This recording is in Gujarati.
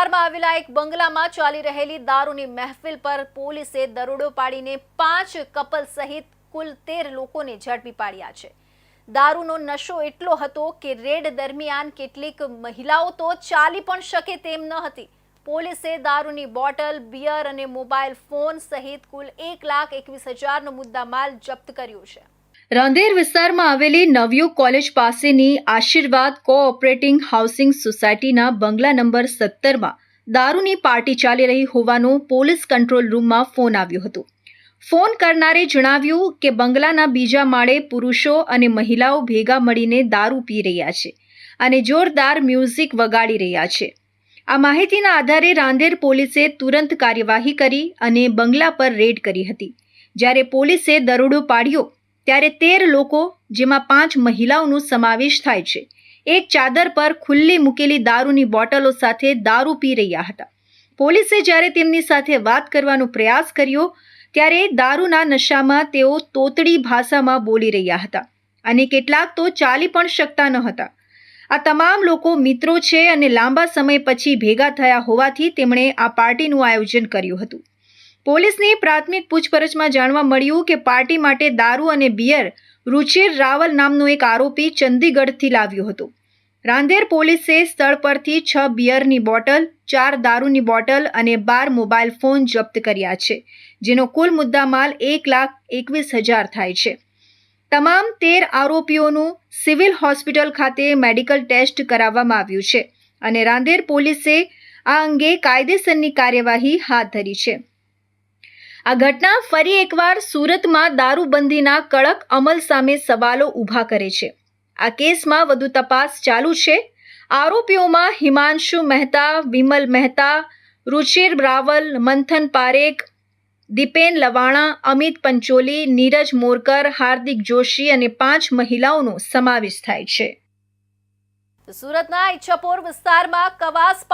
વિસ્તારમાં આવેલા એક બંગલામાં ચાલી રહેલી દારૂની મહેફિલ પર પોલીસે દરોડો પાડીને પાંચ કપલ સહિત કુલ તેર લોકોને ઝડપી પાડ્યા છે. દારૂનો નશો એટલો હતો કે રેડ દરમિયાન કેટલીક મહિલાઓ તો ચાલી પણ શકે તેમ ન હતી. પોલીસે દારૂની બોટલ, બિયર અને મોબાઈલ ફોન સહિત કુલ એક લાખ એકવીસ હજારનો મુદ્દામાલ જપ્ત કર્યો છે. રાંદેર વિસ્તારમાં આવેલી નવયુગ કોલેજ પાસેની આશીર્વાદ કોઓપરેટિંગ હાઉસિંગ સોસાયટીના બંગલા નંબર સત્તરમાં દારૂની પાર્ટી ચાલી રહી હોવાનો પોલીસ કંટ્રોલ રૂમમાં ફોન આવ્યો હતો. ફોન કરનારે જણાવ્યું કે બંગલાના બીજા માળે પુરુષો અને મહિલાઓ ભેગા મળીને દારૂ પી રહ્યા છે અને જોરદાર મ્યુઝિક વગાડી રહ્યા છે. આ માહિતીના આધારે રાંદેર પોલીસે તુરંત કાર્યવાહી કરી અને બંગલા પર રેડ કરી હતી. જ્યારે પોલીસે દરોડો પાડ્યો ત્યારે તેર લોકો, જેમાં પાંચ મહિલાઓનો સમાવેશ થાય છે. એક ચાદર પર ખુલ્લી મૂકેલી દારૂની બોટલો સાથે દારૂ પી રહ્યા હતા. પોલીસે જ્યારે તેમની સાથે વાત કરવાનો પ્રયાસ કર્યો, ત્યારે દારૂના નશામાં તેઓ તોતડી ભાષામાં બોલી રહ્યા હતા અને કેટલાક તો ચાલી પણ શકતા ન હતા. આ તમામ લોકો મિત્રો છે અને લાંબા સમય પછી ભેગા થયા હોવાથી તેમણે આ પાર્ટીનું આયોજન કર્યું હતું. પોલીસની પ્રાથમિક પૂછપરછમાં જાણવા મળ્યું કે પાર્ટી માટે દારૂ અને બિયર રુચિર રાવલ નામનો એક આરોપી ચંદીગઢથી લાવ્યો હતો. રાંધેર પોલીસે સ્થળ પરથી છ બિયરની બોટલ, ચાર દારૂની બોટલ અને બાર મોબાઈલ ફોન જપ્ત કર્યા છે, જેનો કુલ મુદ્દામાલ એક લાખ એકવીસ હજાર થાય છે. તમામ તેર આરોપીઓનું સિવિલ હોસ્પિટલ ખાતે મેડિકલ ટેસ્ટ કરાવવામાં આવ્યું છે અને રાંધેર પોલીસે આ અંગે કાયદેસરની કાર્યવાહી હાથ ધરી છે. આ ઘટના ફરી એકવાર સુરતમાં દારૂબંધીના કડક અમલ સામે સવાલો ઊભા કરે છે. આ કેસમાં વધુ તપાસ ચાલુ છે. આરોપીઓમાં હિમાંશુ મહેતા, વિમલ મહેતા, રુચિર રાવલ, મંથન પારેખ, દીપેન લવાણા, અમિત પંચોલી, નીરજ મોરકર, હાર્દિક જોશી અને પાંચ મહિલાઓનો સમાવેશ થાય છે. સુરતના ઈચ્છાપોર વિસ્તારમાં કવાસ